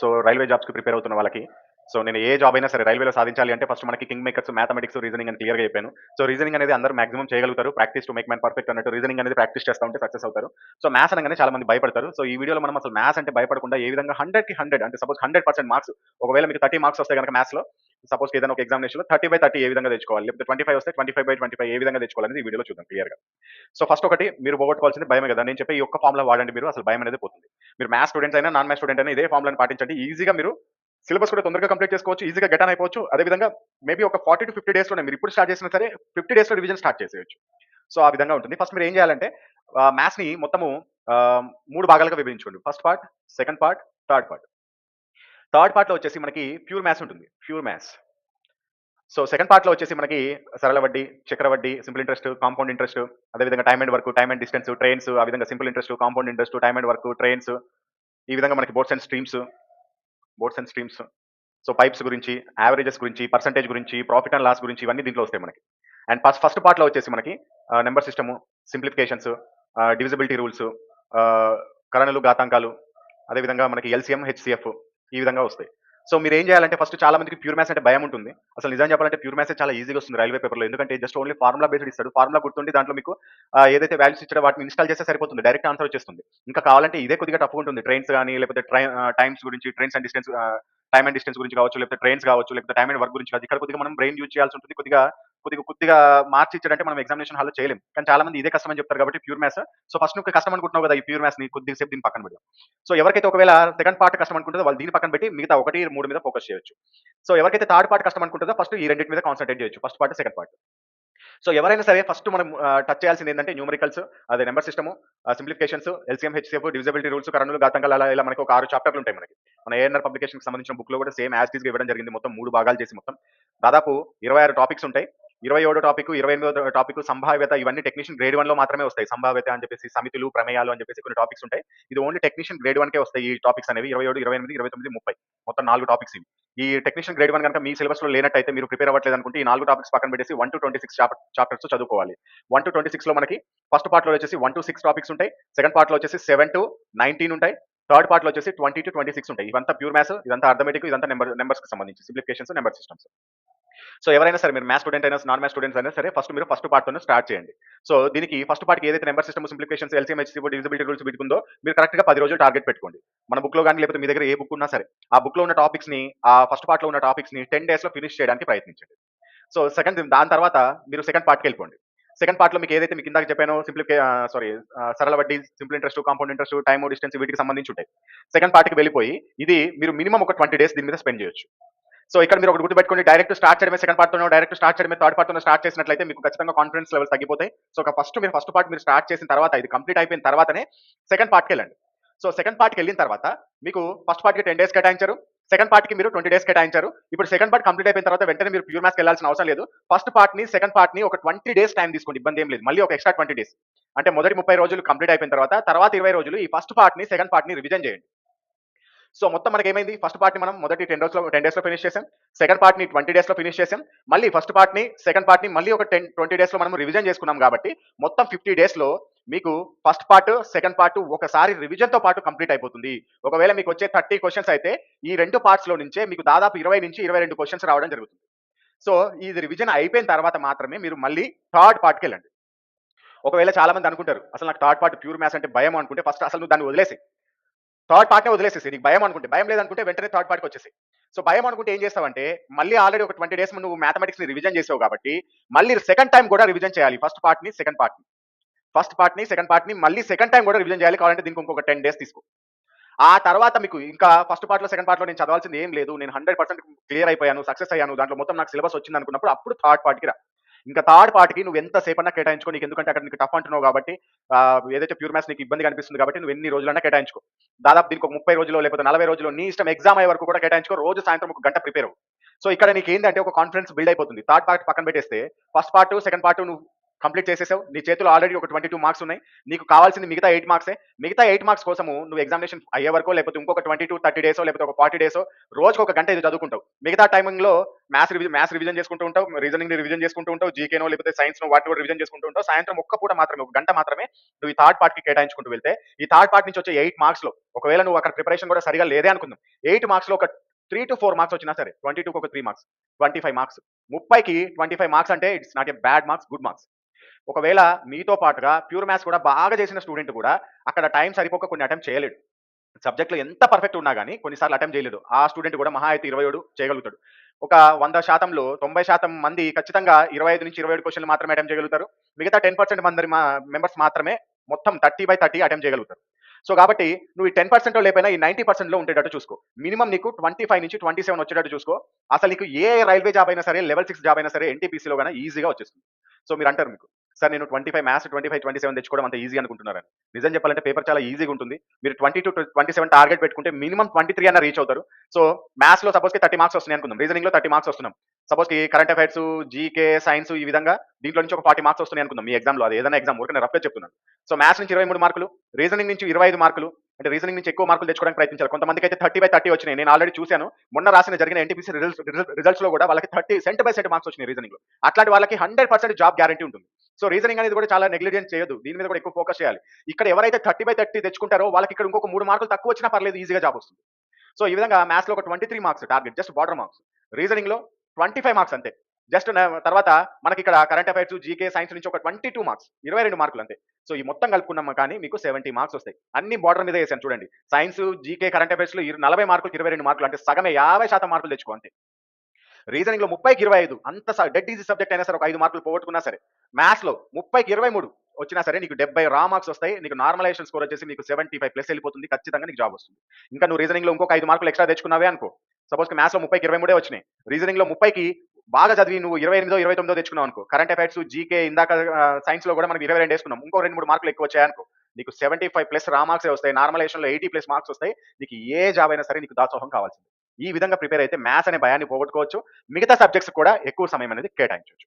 So railway జాబ్స్కి prepare అవుతున్న వాళ్ళకి. సో నేను ఏ జాబ్ అయినా సరే రైల్వేలో సాధించాలి అంటే ఫస్ట్ మనకి కింగ్ మేకర్స్ మ్యాథమెటిక్స్ రీజనింగ్ అని క్లియర్గా చెప్పాను. సో రీజనింగ్ అనేది అందరూ మాక్సిమం చేయగలుగుతారు. Practice to make man perfect అన్నట్టు రీజనింగ్ అనేది ప్రాక్టీస్ చేస్తూ ఉంటే సక్సెస్ అవుతారు. సో మ్యాథ్స్ అనగానే చాలా మంది భయపడతారు. సో ఈ వీడియోలో మనం అసలు మ్యాథ్స్ అంటే భయపడకుండా ఏ విధంగా హండ్రెడ్కి హండ్రెడ్ అంటే సపోజ్ హండ్రెడ్ పర్సెంట్ మార్క్స్ ఒకవేళ మీకు థర్టీ మార్క్స్ వస్తే కనుక మ్యాథ్స్లో సపోజ్ ఏదైనా ఒక ఎగ్జామినేషన్లో థర్టీ బై థర్టీ ఏ విధంగా తెచ్చుకోవాలి? లేకపోతే ట్వంటీ ఫైవ్ వస్తే twenty five by twenty five ఏ విధంగా తెచ్చుకోవాలని ఈ వీడియోలో చూద్దాం క్లియర్గా సో ఫస్ట్ ఒకటి మీరు పోగొట్టుకోవాల్సింది భయమే కదా. నేను చెప్పే ఈ ఒక్క ఫార్ములా వాడండి మీరు అసలు భయం అనేది పోతుంది. మీరు మ్యాథ్స్ స్టూడెంట్స్ అయినా నాన్ మ్యాథ్స్ స్టూడెంట్ అయినా ఇదే ఫామ్లను పాటించండి. ఈజీగా మీరు సిలబస్ కూడా తొందరగా కంప్లీట్ చేసుకోవచ్చు ఈజీగా గెట్ అయిపోవచ్చు. అదేవిధంగా మేబీ ఒక ఫార్టీ టు ఫిఫ్టీ డేస్లోనే మీరు ఇప్పుడు స్టార్ట్ చేసినా సరే ఫిఫ్టీ డేస్లో రివిజన్ స్టార్ట్ చేసేయచ్చు. సో ఆ విధంగా ఉంటుంది. ఫస్ట్ మీరు ఏం చేయాలంటే మ్యాథ్స్ని మొత్తము మూడు భాగాలుగా విభజించుకోండి. First part second part third part third పార్ట్లో వచ్చేసి మనకి ప్యూర్ మ్యాథ్స్ ఉంటుంది. Pure maths. సో సెకండ్ పార్ట్లో వచ్చేసి మనకి సరళ వడ్డీ చక్ర వడ్డీ సింపుల్ ఇంట్రెస్ట్ కాంపౌండ్ ఇంట్రెస్ట్ అదేవిధంగా time and work time and distance trains ఆ విధంగా simple interest compound interest time and work trains ఈ విధంగా మనకి boats and streams boats and streams. So pipes గురించి యావరేజెస్ గురించి పర్సంటేజ్ గురించి ప్రాఫిట్ అండ్ లాస్ గురించి ఇవన్నీ దీంట్లో వస్తాయి మనకి. అండ్ ఫస్ట్ ఫస్ట్ పార్ట్లో వచ్చేసి మనకి number system simplifications divisibility rules కరణలు ఘాతాంకాలు అదేవిధంగా మనకి ఎల్సిఎం హెచ్సిఎఫ్ ఈ విధంగా వస్తాయి. సో మీరు ఏం చేయాలంటే ఫస్ట్ చాలా మందికి ప్యూర్ మ్యాథ్స్ అంటే భయం ఉంటుంది. అసలు నిజం చెప్పాలంటే ప్యూర్ మ్యాథ్స్ చాలా ఈజీగా వస్తుంది రైల్వే పేపర్లో. ఎందుకంటే జస్ట్ ఓన్లీ ఫార్ములా బేస్డ్ ఇస్తాడు. ఫార్ములా గుర్తుండి దాంట్లో మీకు ఏదైతే వాల్యూస్ ఇచ్చాడో వాటిని ఇన్స్టాల్ చేస్తే సరిపోతుంది. డైరెక్ట్ ఆన్సర్ వచ్చేస్తుంది. ఇంకా కావాలంటే ఇదే కొద్దిగా టఫ్ ఉంటుంది. ట్రైన్స్ కానీ లేకపోతే ట్రైన్ టైమ్స్ గురించి trains and distance time and distance గురించి కావచ్చు లేకపోతే ట్రైన్స్ కావచ్చు లేకపోతే టైమ్ అండ్ వర్క్ గురించి కావచ్చు. ఇక్కడ కొద్దిగా మనం బ్రెయిన్ యూజ్ చేయాల్సి ఉంటుంది. కొద్దిగా కొద్దిగా కొద్దిగా మార్చి ఇచ్చాడంటే మనం ఎగ్జామినేషన్ హాల్లో చేయలేం. కానీ చాలా మంది ఇదే కష్టం అని చెప్తారు కాబట్టి ప్యూర్ మ్యాథ్స్ సో ఫస్ట్ నువ్వు కష్టం అనుకుంటున్నావు కదా ఈ ప్యూర్ మ్యాథ్స్ని కొద్దిగా సేపు దీని పక్కన పెడదాం. సో ఎవరికైతే ఒకవేళ సెకండ్ పార్ట్ కష్టం అనుకుంటుందో వాళ్ళు దీని పక్కన పెట్టి మిగతా ఒకటి మూడు మీద ఫోకస్ చేయొచ్చు. సో ఎవరికైతే థర్డ్ పార్ట్ కష్టం అనుకుంటుందో ఫస్ట్ ఈ రెండింటి మీద కాన్సన్ట్రేట్ చేయొచ్చు. First part second part so ఎవరైనా సరే ఫస్ట్ మనం టచ్ చేయాల్సింది ఏంటంటే న్యూమరికల్స్ అదే number system simplifications LCM HCF divisibility rules కరణులు గతంగా అలా ఇలా మనకి ఒక ఆరు చాప్టర్లు ఉంటాయి మనకి. మన ఏఎన్ఆర్ పబ్లికేషన్కి సంబంధించిన బుక్లో కూడా సేమ్ యాజ్గా ఇవ్వడం జరిగింది. మొత్తం మూడు భాగాలు చేసి మొత్తం. దాదాపు ఇరవై ఆరు టాపిక్స్ ఉంటాయి. ఇరవై ఏడో టాపిక్ ఇరవై ఎనిమిదో టాపిక్ సంభావ్యత ఇవన్నీ టెక్నీషియన్ గ్రేడ్ వన్లో మాత్రమే వస్తాయి. సంభావ్యత అని చెప్పేసి సమితులు ప్రమేయాలు అని చెప్పేసి కొన్ని టాపిక్స్ ఉంటాయి. ఇది ఓన్లీ టెక్నీషియన్ గ్రేడ్ వన్ కే వస్తాయి ఈ టాపిక్స్ అనేవి. ఇరవై ఏడు ఇరవై ఎనిమిది ఇరవై తొమ్మిది ముప్పై. మొత్తం నాలుగు టాపిక్స్ ఇవి. ఈ టెక్నీషియన్ గ్రేడ్ వన్ కనుక మీ సిలబస్లో లేనట్టయితే మీరు ప్రిపేర్ అవ్వట్లేదు అనుకుంటే ఈ నాలుగు టాపిక్స్ పక్కన పెట్టేసి one to twenty six chapters చదువుకోవాలి. వన్ టు ట్వంటీ సిక్స్లో మనకి ఫస్ట్ పార్ట్లో వచ్చేసి వన్ టు సిక్స్ టాపిక్స్ ఉంటాయి. సెకండ్ పార్ట్లో వచ్చేసి సెవెన్ టు నైన్టీన్ ఉంటాయి. థర్డ్ పార్ట్లో వచ్చేసి ట్వంటీ టు ట్వంటీ సిక్స్ ఉంటాయి. ఇవంతా ప్యూర్ మ్యాథ్స్ ఇదంతా అర్థమెటిక్ ఇదంతా నెంబర్ నెంబర్స్కి సంబంధించి. Simplifications number systems. సో ఎవరైనా సరే మీరు మ్యాథ్ స్టూడెంట్ అయినా నాన్ మ్యాథ్ స్టూడెంట్స్ అయినా సరే ఫస్ట్ మీరు ఫస్ట్ పార్ట్ స్టార్ట్ చేయండి. సో దీనికి ఫస్ట్ పార్ట్కి ఏదైతే నెంబర్ సిస్టమ్ సింప్లికేషన్స్ ఎల్సీఎం హెచ్సీబో డివిజిబిలిటీ రూల్స్ పెట్టుకుందో మీరు కరెక్ట్గా పది రోజులు టార్గెట్ పెట్టుకోండి. మన బుక్లో కానీ లేకపోతే మీ దగ్గర ఏ బుక్ ఉన్నా సరే ఆ బుక్లో ఉన్న టాపిక్స్ని ఆ ఫస్ట్ పార్ట్లో ఉన్న టాపిక్స్ని టెన్ డేస్లో ఫినిష్ చేయడానికి ప్రయత్నించండి. సో సెకండ్ దాని తర్వాత మీరు సెకండ్ పార్ట్కి వెళ్ళిపోండి. సెకండ్ పార్ట్లో మీకు ఏదైతే మీకు ఇందాక చెప్పానో సింప్లిఫై సారీ సరళ వడ్డీ simple interest compound interest time distance వీటికి సంబంధించి ఉంటాయి. సెకండ్ పార్ట్కి వెళ్ళిపోయి ఇది మీరు మినిమం ఒక ట్వంటీ డేస్ దీని మీద స్పెండ్ చేయొచ్చు. సో ఇక్కడ మీరు ఒకటి గుర్తుపెట్టుకోండి డైరెక్ట్ స్టార్ట్ చేయడమే సెకండ్ పార్ట్ డైరెక్ట్ స్టార్ట్ చేయడమే థర్డ్ పార్ట్ స్టార్ట్ చేసినట్లయితే మీకు ఖచ్చితంగా కాన్ఫిడెన్స్ లెవెల్ తగ్గిపోతాయి. సో ఫస్ట్ మీరు ఫస్ట్ పార్ట్ మీరు స్టార్ట్ చేసిన తర్వాత ఇది కంప్లీట్ అయిపోయిన తర్వాతనే సెకండ్ పార్ట్కి వెళ్ళండి. సో సెకండ్ పార్ట్కి వెళ్ళిన తర్వాత మీకు ఫస్ట్ పార్ట్కి టెన్ డేస్ కేటాయించారు సెకండ్ పార్ట్కి మీరు ట్వంటీ డేస్ కేటాయించారు. ఇప్పుడు సెకండ్ పార్ట్ కంప్లీట్ అయిపోయిన తర్వాత వెంటనే మీరు ప్యూర్ మ్యాథ్స్కి వెళ్ళాల్సిన అవసరం లేదు. ఫస్ట్ పార్ట్ని సెకండ్ పార్ట్ని ఒక ట్వంటీ డేస్ టైం తీసుకోండి ఇబ్బంది ఏం లేదు. మళ్ళీ ఒక ఎక్స్ట్రా ట్వంటీ డేస్ అంటే మొదటి ముప్పై రోజులు కంప్లీట్ అయిపోయిన తర్వాత తర్వాత ఇరవై రోజులు ఈ ఫస్ట్ పార్ట్ని సెకండ్ పార్ట్ని రివిజన్ చేయండి. సో మొత్తం మనకి ఏమైంది? ఫస్ట్ పార్ట్ని మనం మొదటి టెన్ డేస్లో టెన్ డేస్లో ఫినిష్ చేసాం. సెకండ్ పార్ట్ని ట్వంటీ డేస్లో ఫినిష్ చేసాం. మళ్ళీ ఫస్ట్ పార్ట్ని సెకండ్ పార్ట్ని మళ్ళీ ఒక టెన్ ట్వంటీ డేస్లో మనం రివిజన్ చేసుకున్నాం కాబట్టి మొత్తం ఫిఫ్టీ డేస్లో మీకు ఫస్ట్ పార్ట్ సెకండ్ పార్ట్ ఒకసారి రివిజన్తో పాటు కంప్లీట్ అయిపోతుంది. ఒకవేళ మీకు వచ్చే థర్టీ క్వశ్చన్స్ అయితే ఈ రెండు పార్ట్స్లో నుంచే మీకు దాదాపు ఇరవై నుంచి ఇరవై రెండు క్వశ్చన్స్ రావడం జరుగుతుంది. సో ఇది రివిజన్ అయిపోయిన తర్వాత మాత్రమే మీరు మళ్ళీ థర్డ్ పార్ట్కి వెళ్ళండి. ఒకవేళ చాలా మంది అనుకుంటారు అసలు నాకు థర్డ్ పార్ట్ ప్యూర్ మ్యాథ్స్ అంటే భయం అనుకుంటే ఫస్ట్ అసలు నువ్వు దాన్ని వదిలేసి థర్డ్ పార్ట్నే వదిలేసేసి నీకు భయం అనుకుంటే భయం లేదనుకుంటే వెంటనే థర్డ్ పార్ట్కి వచ్చేసి సో భయం అనుకుంటే ఏం చేస్తావంటే మళ్ళీ ఆల్రెడీ ఒక ట్వంటీ డేస్ నువ్వు మ్యాథమెటిక్స్ని రివిజన్ చేసావు కాబట్టి మళ్ళీ సెకండ్ టైం కూడా రివిజన్ చేయాలి ఫస్ట్ పార్ట్ని సెకండ్ పార్ట్ని. ఫస్ట్ పార్ట్ని సెకండ్ పార్ట్ని మళ్ళీ సెకండ్ టైం కూడా రివిజన్ చేయాలి కావాలంటే దీనికి ఇంకొక టెన్ డేస్ తీసుకో. ఆ తర్వాత మీకు ఇంకా ఫస్ట్ పార్ట్లో సెకండ్ పార్ట్లో నేను చదవాల్సింది ఏం లేదు నేను హండ్రెడ్ పర్సెంట్ క్లియర్ అయిపోయాను సక్సెస్ అయ్యాను దాంట్లో మొత్తం నాకు సిలబస్ వచ్చింది అనుకున్నప్పుడు అప్పుడు థర్డ్ పార్ట్కి రా. ఇంకా థర్డ్ పార్ట్కి నువ్వు ఎంత సేపన్నా కేటాయించుకో నీకు ఎందుకంటే అక్కడ నీకు టఫ్ అంటున్నావు కాబట్టి ఏదైతే ప్యూర్ మ్యాథ్స్ నీకు ఇబ్బంది కనిపిస్తుంది కాబట్టి నువ్వు ఎన్ని రోజులన్నా కేటాయించుకో. దాదాపు దీనికి ఒక ముప్పై రోజులు లేకపోతే నలభై రోజులు నీ ఇష్టం ఎగ్జామ్ అయ్యే వరకు కూడా కేటాయించుకో రోజు సాయంత్రం ఒక గంట ప్రిపేర్ సో ఇక్కడ నీకు ఏంటంటే ఒక కాన్ఫిడెన్స్ బిల్డ్ అయిపోతుంది. థర్డ్ పార్ట్ పక్కన పెట్టేస్తే ఫస్ట్ పార్ట్ సెకండ్ పార్ట్ నువ్వు కంప్లీట్ చేసేసావు. నీ చేతిలో ఆల్రెడీ ఒక ట్వంటీ టూ మార్క్స్ ఉన్నాయి. నీకు కావాల్సింది మిగతా ఎయిట్ మార్క్సే మిగతా ఎయిట్ మార్క్స్ కోసము నువ్వు ఎగ్జామినేషన్ అయ్యే వరకు లేకపోతే ఇంకొక ట్వంటీ టూ థర్టీ డేస్ లేకపోతే ఒక ఫార్టీ డేస్ రోజుకు ఒక గంట ఇది చదువుకుంటావు. మిగతా టైమింగ్లో మ్యాథ్స్ రివిజన్ మ్యాథ్స్ రివిజన్ చేసుకుంటూ ఉంటావు. రీజనింగ్ రివిజన్ చేసుకుంటూ ఉంటావు. జీకేనో లేకపోతే సైన్స్ నో వాటి రివిజన్ చేసుకుంటూ ఉంటావు. సాయంత్రం ఒక్క పూట మాత్రమే ఒక గంట మాత్రమే నువ్వు ఈ థర్డ్ పార్ట్కి కేటాయించుకుంటూ వెళ్తే ఈ థర్డ్ పార్ట్ నుంచి వచ్చే ఎయిట్ మార్క్స్లో ఒకవేళ నువ్వు అక్కడ ప్రిపరేషన్ కూడా సరిగా లేదే అనుకుందాం. ఎయిట్ మార్క్స్లో ఒక త్రీ టు ఫోర్ మార్క్స్ వచ్చినా సరే ట్వంటీ టూకి ఒక three marks twenty five marks ముప్పైకి ట్వంటీ ఫైవ్ మార్క్స్ అంటే it's not a bad marks good marks ఒకవేళ మీతో పాటుగా ప్యూర్ మ్యాథ్స్ కూడా బాగా చేసిన స్టూడెంట్ కూడా అక్కడ టైం సరిపోక కొన్ని అటెంప్ట్ చేయలేడు. సబ్జెక్ట్లో ఎంత పర్ఫెక్ట్ ఉన్నా కానీ కొన్నిసార్లు అటెంప్ట్ చేయలేదు ఆ స్టూడెంట్ కూడా మహా అయితే ఇరవై ఏడు చేయగలుగుతాడు. ఒక వంద శాతంలో తొంభై శాతం మంది ఖచ్చితంగా ఇరవై ఐదు నుంచి ఇరవై ఏడు క్వశ్చన్లు మాత్రమే అటెంప్ట్ చేయగలుగుతారు. మిగతా టెన్ పర్సెంట్ మంది మెంబర్స్ మాత్రమే మొత్తం థర్టీ బై థర్టీ అటెంప్ట్ చేయగలుగుతారు. సో కాబట్టి నువ్వు ఈ టెన్ పర్సెంట్ లేకపోయినా ఈ నైన్టీ పర్సెంట్లో ఉండేటట్టు చూసుకో. మినిమం నీకు ట్వంటీ ఫైవ్ నుంచి ట్వంటీ సెవెన్ వచ్చేటట్టు చూసుకో. అసలు నీకు ఏ రైల్వే జాబ్ అయినా సరే లెవెల్ సిక్స్ జాబ్ అయినా సరే ఎన్టీపీసీలో కానీ ఈజీగా వచ్చేస్తుంది. సో మీరు అంటారు మీకు. సార్ నేను twenty five maths twenty five twenty seven తెచ్చుకోవడం అంత ఈజీ అనుకుంటున్నారని. నిజం చెప్పాలంటే పేపర్ చాలా ఈజీగా ఉంటుంది. మీరు twenty to twenty seven target పెట్టుకుంటే మినిమం ట్వంటీ త్రీ అన్న రీచ్ అవుతారు. సో మ్యాథ్స్లో సపోజ్ థర్టీ మార్క్స్ వస్తున్నాయి అనుకుందాం. రీజనింగ్లో థర్టీ మార్క్స్ వస్తున్నాం. సపోజ్కి కరెంట్ అఫైర్స్ జీకే సైన్స్ ఈ విధంగా దీంట్లో నుంచి ఒక ఫార్టీ మార్క్స్ వస్తున్నాయి అనుకుందాం. మీ ఎగ్జామ్లో అది ఏదైనా ఎగ్జామ్ ఊరికే రఫ్గా చెప్తున్నాను. సో మ్యాథ్స్ నుంచి ఇరవై మూడు మార్కులు రీజనింగ్ నుంచి ఇరవై ఐదు మార్కులు అంటే రీజనింగ్ నుంచి ఎక్కువ మార్కులు తెచ్చుకోవడానికి ప్రయత్నించారు కొంతమందికి అయితే థర్టీ బై థర్టీ వచ్చినాయి. నేను ఆల్రెడీ చూశాను. మొన్న రాసిన జరిగిన ఎన్టీపీసీ రిజల్ట్స్ రిజల్ట్స్లో కూడా వాళ్ళకి thirty cent by cent marks వచ్చినాయి రీజనింగ్లో అట్లాంటి వాళ్ళకి హండ్రెడ్ పర్సెంట్ జాబ్ గ్యారంటీ ఉంటుంది. సో రీజనింగ్ అనేది కూడా చాలా నెగ్లిజెన్స్ చేయదు. దీని మీద కూడా ఎక్కువ ఫోకస్ చేయాలి. ఇక్కడ ఎవరైతే థర్టీ బై థర్టీ తెచ్చుకుంటారో వాళ్ళకి ఇక్కడ ఇంకొక మూడు మార్కులు తక్కువ వచ్చినా పర్లేదు ఈజీగా జాబ్ వస్తుంది. సో ఈ విధంగా మ్యాథ్స్లో ఒక twenty three marks target just border marks రీజనింగ్లో twenty five marks అంతే జస్ట్ uh, తర్వాత మనకి ఇక్కడ కరెంట్ అఫైర్స్ జీకే సైన్స్ నుంచి ఒక ట్వంటీ టూ మార్క్స్ ఇరవై రెండు మార్కులు అంతే. సో ఈ మొత్తం కలుపుకున్నాం కానీ మీకు సెవెంటీ మార్క్స్ వస్తాయి. అన్ని బార్డర్ మీద వేసాను చూడండి. సైన్స్ జీకే కరెంట్ అఫైర్స్లో నలభై మార్కులు ఇరవై రెండు మార్కులు అంటే సగమే యాభై శాతం మార్కులు తెచ్చుకో అంతే. రీజనింగ్లో ముప్పైకి ఇరవై ఐదు. అంత డెడ్ ఈజీ సబ్జెక్ట్ అయినా సరే ఒక ఐదు మార్కులు పోగొట్టుకున్నా సరే మ్యాథ్స్లో ముప్పైకి ఇరవై మూడు వచ్చినా సరే నీకు డెబ్బై రా మార్క్స్ వస్తాయి నీకు నార్మలైజేషన్ స్కోర్ వచ్చేసి నీకు సెవెంటీ ఫైవ్ ప్లస్ వెళ్ళిపోతుంది ఖచ్చితంగా నీకు జాబ్ వస్తుంది. ఇంకా నువ్వు రీజనింగ్లో ఇంకొక ఐదు మార్కులు ఎక్స్ట్రా తెచ్చుకున్నావే అనుకో. సపోజ్ మ్యాథ్స్లో ముప్పైకి ఇరవై మూడే వచ్చినాయి. రీజనింగ్లో ముప్పైకి బాగా చదివి నువ్వు ఇరవై ఎనిమిదో ఇరవై తొమ్మిదో తెచ్చుకున్నావు అనుకో. కరెంట్ అఫైర్స్ జీకే ఇందాక సైన్స్లో కూడా మనకి ఇరవై రెండు వేసుకున్నాం. ఇంకో రెండు మూడు మార్కులు ఎక్కువ వచ్చాయనుకో. నీకు seventy five plus raw marks వస్తాయి నార్మలైజేషన్లో ఎయిటీ ప్లస్ మార్క్స్ వస్తాయి. నీకు ఏ జాబ్ అయినా సరే నీకు దాసోహం కావాల్సింది. ఈ విధంగా ప్రిపేర్ అయితే మ్యాథ్స్ అనే భయాన్ని పోగొట్టుకోవచ్చు. మిగతా సబ్జెక్ట్స్ కూడా ఎక్కువ సమయం అనేది కేటాయించవచ్చు.